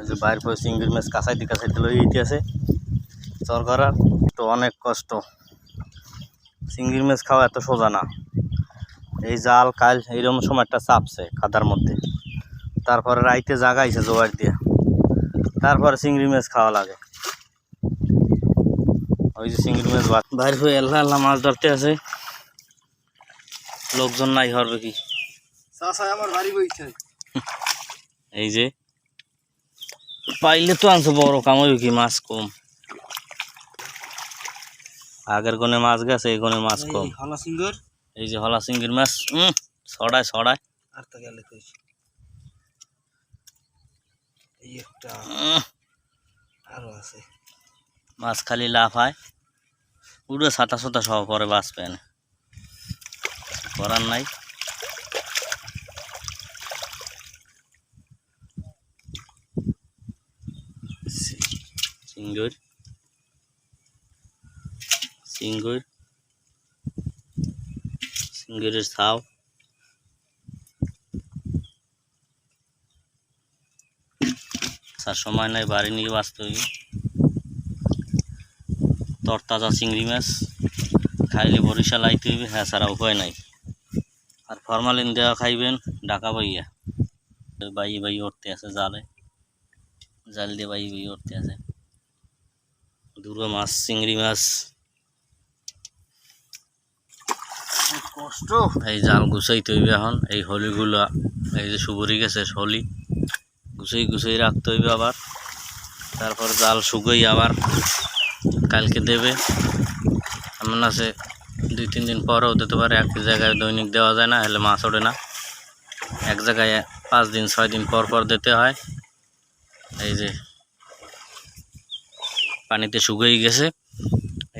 ওই যে বাইর করে চিংড়ির মাছ কাঁচাইতে কাঁচাইতে লই ইতি আছে। চর করার তো অনেক কষ্ট। চিংড়ির মাছ খাওয়া এত সোজা না। এই জাল কাল এইরকম সময় একটা চাপছে খাদার মধ্যে। তারপরে রাইতে জাগাইছে জোয়ার দিয়ে। তারপরে চিংড়ি মাছ খাওয়া লাগে। ওই যে চিংড়ি মাছ বাইর হয়ে আল্লাহ আল্লাহ মাছ ধরতে আছে। লোকজন নাই হরবে কি? আমার বাড়ি বইছে। এই যে পাইলে তো আনছো বড় কামাই কি মাছ কম? আগের গনে মাছ গেছে এই গনে মাছ কম। হলা সিঙ্গর। এই যে হলা চিংড়ির মাছ উম ছড়ায় ছড়ায়। আর তো গেলে কই এই একটা আরও আছে। মাছ খালি লাভ হয়। পুরো ছাতা ছাতা সহ পরে বাঁচ না করার নাই। সিঙ্গুর। সিঙ্গুর। সিঙ্গুরের ছাও। সময় নাই, বাড়ি নিয়ে বাঁচতে হইবে। তরতাজা চিংড়ি মাছ খাইলে বরিশাল আইতে হইবে হ্যাঁ ছাড়া উপায় নাই। আর ফরমালিন দেওয়া খাইবেন ডাকা বাইয়া বাই বাই উঠতে আছে, জালে। জাল দিয়ে বাই বাই উঠতে আছে। দুটো মাছ চিংড়ি মাছ। কষ্ট। এই জাল গুছাইতে হইবে এখন এই হলিগুলা এই যে সুবরি গেছে হলি গুছাই গুছাই রাখতে হইবে আবার। তারপর জাল শুকাই আবার কালকে দেবে। এমন আছে দুই তিন দিন পরেও দিতে পারে এক জায়গায় দৈনিক দেওয়া যায় না হলে মাছ ওঠে না। এক জায়গায় পাঁচ দিন ছয় দিন পর পর দিতে হয়। এই যে পানিতে শুকিয়ে গেছে।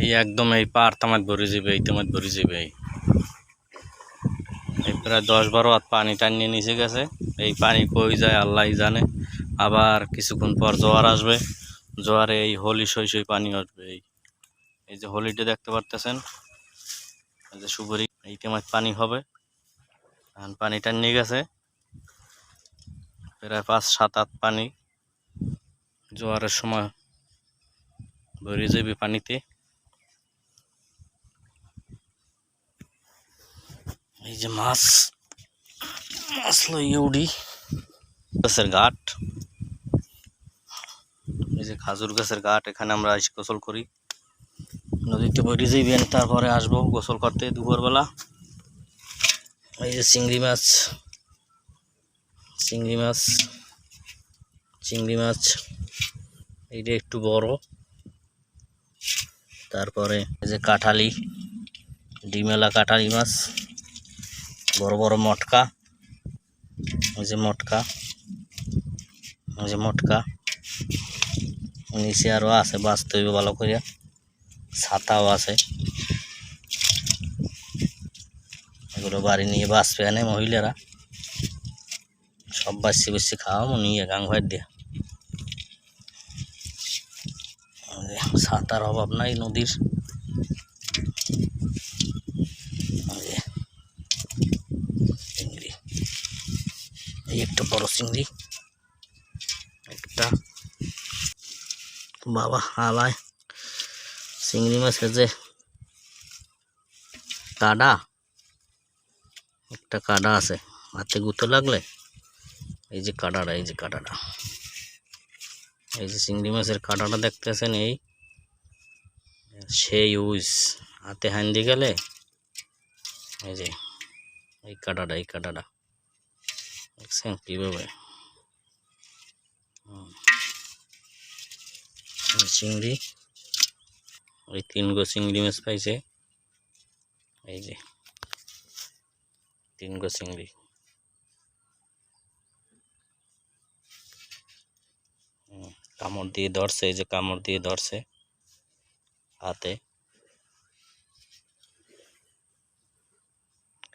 এই একদম এই পার তামাত ভরে যাবে, এই তামাত ভরে যাবে। এই প্রায় দশ বারো হাত পানি টানিয়ে নিচে গেছে। এই পানি কই যায় আল্লাহ জানে। আবার কিছুক্ষণ পর জোয়ার আসবে। জোয়ারে এই হোলি সই সই পানি আসবে। এই এই যে হোলিটা দেখতে পারতেছেন, এই যে সুবরি এই মাছ পানি হবে। এখন পানি টানিয়ে গেছে। প্রায় পাঁচ সাত হাত পানি জোয়ারের সময় ভরে যাবে পানিতে। এই যে মাছ মাছ লইয়ে উড়ি। গাছের ঘাট। এই যে খাজুর গাছের ঘাট, এখানে আমরা এসে গোসল করি। নদীতে বইটি যাইবেন তারপরে আসব গোসল করতে দুপুরবেলা। এই যে চিংড়ি মাছ চিংড়ি মাছ চিংড়ি মাছ। এইটা একটু বড়। তারপরে যে কাঁঠালি ডিমেলা কাঁঠালি মাছ, বড় বড় মটকা ওই যে মটকা ওই যে মটকা। নিচে আরও আছে, বাঁচতে হইবে ভালো করিয়া ছাতাও আছে। এগুলো বাড়ি নিয়ে বাঁচবে এনে মহিলারা। সব বাচ্চি বাচ্চি খাওয়া নিয়ে গাং ভাই দিয়ে। যে ছাতার অভাব নাই নদীর। চিংড়ি। এই একটা বড় চিংড়ি। একটা বাবা আলায় চিংড়ি মাছের যে কাডা, একটা কাডা আছে। হাতে গুঁতো লাগলে এই যে কাডাটা, এই যে কাডাটা। এই যে চিংড়ি মাছের কাঁটাটা দেখতেছেন এই? সে ইউজ। হাতে হান্দি গেলে? এই যে, এই কাঁটাটা এই কাঁটাটা। দেখছেন কীভাবে? চিংড়ি, ওই তিন গো চিংড়ি মাছ পাইছে। এই যে, তিন গো চিংড়ি হুম, কামড় দিয়ে ধরছে, এই যে কামড় দিয়ে ধরছে হাতে।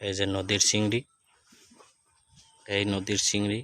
এই যে নদীর চিংড়ি এই নদীর চিংড়ি